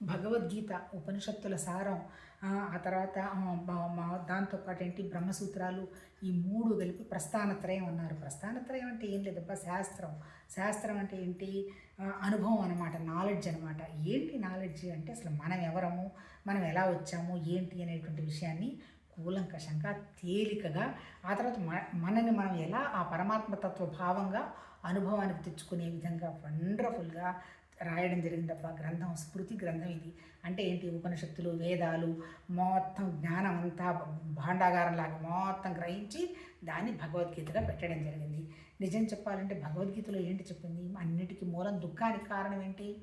భగవద్గీత ఉపనిషత్తుల సారం ఆ తర్వాత దాంతో బ- దాంతోపాటు ఏంటి బ్రహ్మసూత్రాలు ఈ మూడు కలిపి ప్రస్థానత్రయం అన్నారు. ప్రస్థానత్రయం అంటే ఏం లేదబ్బా శాస్త్రం. శాస్త్రం అంటే ఏంటి? అనుభవం అనమాట నాలెడ్జ్ అనమాట ఏంటి నాలెడ్జ్ అంటే అసలు మనం ఎవరము మనం ఎలా వచ్చాము ఏంటి అనేటువంటి విషయాన్ని కూలంకషంగా తేలికగా ఆ తర్వాత మనని మనం ఎలా ఆ పరమాత్మతత్వ భావంగా అనుభవానికి తెచ్చుకునే విధంగా వండర్ఫుల్గా రాయడం జరిగిందబ్బా గ్రంథం స్మృతి గ్రంథం ఇది. అంటే ఏంటి? ఉపనిషత్తులు వేదాలు మొత్తం జ్ఞానం అంతా భాండాగారంలాగా మొత్తం గ్రహించి దాన్ని భగవద్గీతగా పెట్టడం జరిగింది. నిజం చెప్పాలంటే భగవద్గీతలో ఏంటి చెప్పింది? అన్నిటికీ మూలం దుఃఖానికి కారణం ఏంటి?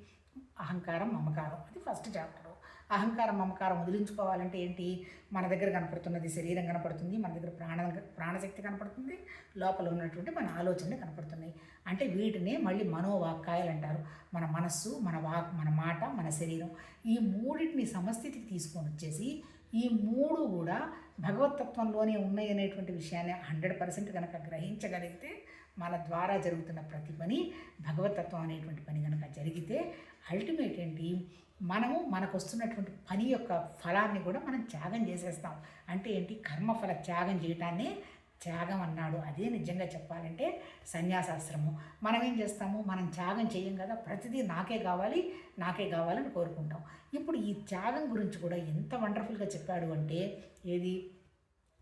అహంకారం మమకారం. అది ఫస్ట్ చాప్టర్. అహంకారం మమకారం వదిలించుకోవాలంటే ఏంటి? మన దగ్గర కనపడుతున్నది శరీరం కనపడుతుంది మన దగ్గర ప్రాణ ప్రాణశక్తి కనపడుతుంది లోపల ఉన్నటువంటి మన ఆలోచనలు కనపడుతున్నాయి. అంటే వీటినే మళ్ళీ మనోవాక్కాయలు అంటారు. మన మనస్సు మన వాక్ మన మాట మన శరీరం ఈ మూడింటిని సమస్థితికి తీసుకొని వచ్చేసి ఈ మూడు కూడా భగవతత్వంలోనే ఉన్నాయి అనేటువంటి విషయాన్ని హండ్రెడ్ పర్సెంట్ కనుక గ్రహించగలిగితే మన ద్వారా జరుగుతున్న ప్రతి పని భగవతత్వం అనేటువంటి పని కనుక జరిగితే అల్టిమేట్ ఏంటి మనము మనకు వస్తున్నటువంటి పని యొక్క ఫలాన్ని కూడా మనం త్యాగం చేసేస్తాం. అంటే ఏంటి? కర్మఫల త్యాగం చేయటాన్ని త్యాగం అన్నాడు. అదే నిజంగా చెప్పాలంటే సన్యాసాశ్రమం. మనం ఏం చేస్తాము? మనం త్యాగం చేయం కదా. ప్రతిదీ నాకే కావాలి నాకే కావాలని కోరుకుంటాం. ఇప్పుడు ఈ త్యాగం గురించి కూడా ఎంత వండర్ఫుల్గా చెప్పాడు అంటే ఏది?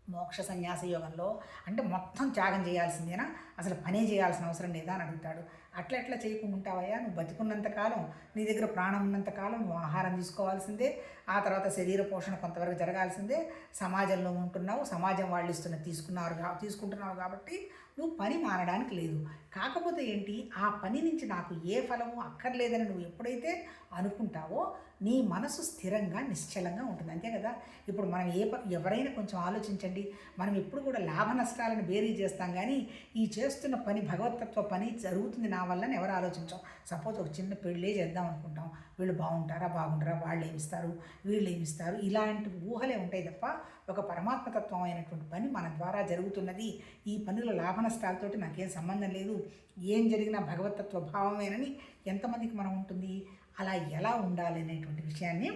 మోక్ష సన్యాస యోగంలో అంటే మొత్తం త్యాగం చేయాల్సిందేనా? అసలు పనే చేయాల్సిన అవసరం లేదా అని అడుగుతాడు. అట్లా ఎట్లా చేయకుండా ఉంటావయ్యా? నువ్వు బతికున్నంతకాలం నీ దగ్గర ప్రాణం ఉన్నంతకాలం నువ్వు ఆహారం తీసుకోవాల్సిందే. ఆ తర్వాత శరీర పోషణ కొంతవరకు జరగాల్సిందే. సమాజంలో ఉంటున్నావు సమాజం వాళ్ళు ఇస్తున్న తీసుకున్నారు తీసుకుంటున్నావు కాబట్టి నువ్వు పని మానడానికి లేదు. కాకపోతే ఏంటి? ఆ పని నుంచి నాకు ఏ ఫలము అక్కర్లేదని నువ్వు ఎప్పుడైతే అనుకుంటావో నీ మనసు స్థిరంగా నిశ్చలంగా ఉంటుంది. అంతే కదా? ఇప్పుడు మనం ఏ ఎవరైనా కొంచెం ఆలోచించండి. మనం ఎప్పుడు కూడా లాభ నష్టాలను బేరీ చేస్తాం. కానీ ఈ చేస్తున్న పని భగవతత్వ పని జరుగుతుంది నా వల్ల ఎవరు ఆలోచించాం. సపోజ్ ఒక చిన్న పెళ్ళే చేద్దాం అనుకుంటాం. వీళ్ళు బాగుంటారా బాగుంటారా వాళ్ళు ఏమిస్తారు వీళ్ళు ఏమిస్తారు ఇలాంటి ఊహలే ఉంటాయి తప్ప ఒక పరమాత్మతత్వం అయినటువంటి పని మన ద్వారా జరుగుతున్నది. ఈ పనుల లాభ నష్టాలతోటి నాకేం సంబంధం లేదు. ఏం జరిగినా భగవతత్వ భావమేనని ఎంతమందికి మనం ఉంటుంది? అలా ఎలా ఉండాలి అనేటువంటి విషయాన్ని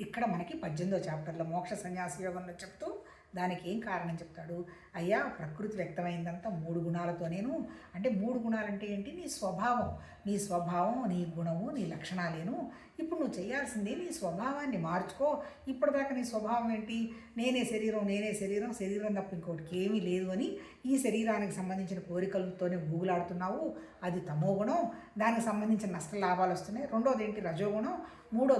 ఇక్కడ మనకి పద్దెనిమిదో చాప్టర్లో మోక్ష సన్యాస యోగంలో చెప్తూ దానికి ఏం కారణం చెప్తాడు? అయ్యా ప్రకృతి వ్యక్తమైందంతా మూడు గుణాలతో నేను. అంటే మూడు గుణాలంటే ఏంటి? నీ స్వభావం. నీ స్వభావం నీ గుణము నీ లక్షణాలేను. ఇప్పుడు నువ్వు చేయాల్సింది నీ స్వభావాన్ని మార్చుకో. ఇప్పటిదాకా నీ స్వభావం ఏంటి? నేనే శరీరం నేనే శరీరం శరీరం తప్ప ఇంకోటికి ఏమీ లేదు అని ఈ శరీరానికి సంబంధించిన కోరికలతోనే ఊగులాడుతున్నావు. అది తమో గుణం దానికి సంబంధించిన నష్ట లాభాలు వస్తున్నాయి. రెండోది ఏంటి? రజోగుణం. మూడో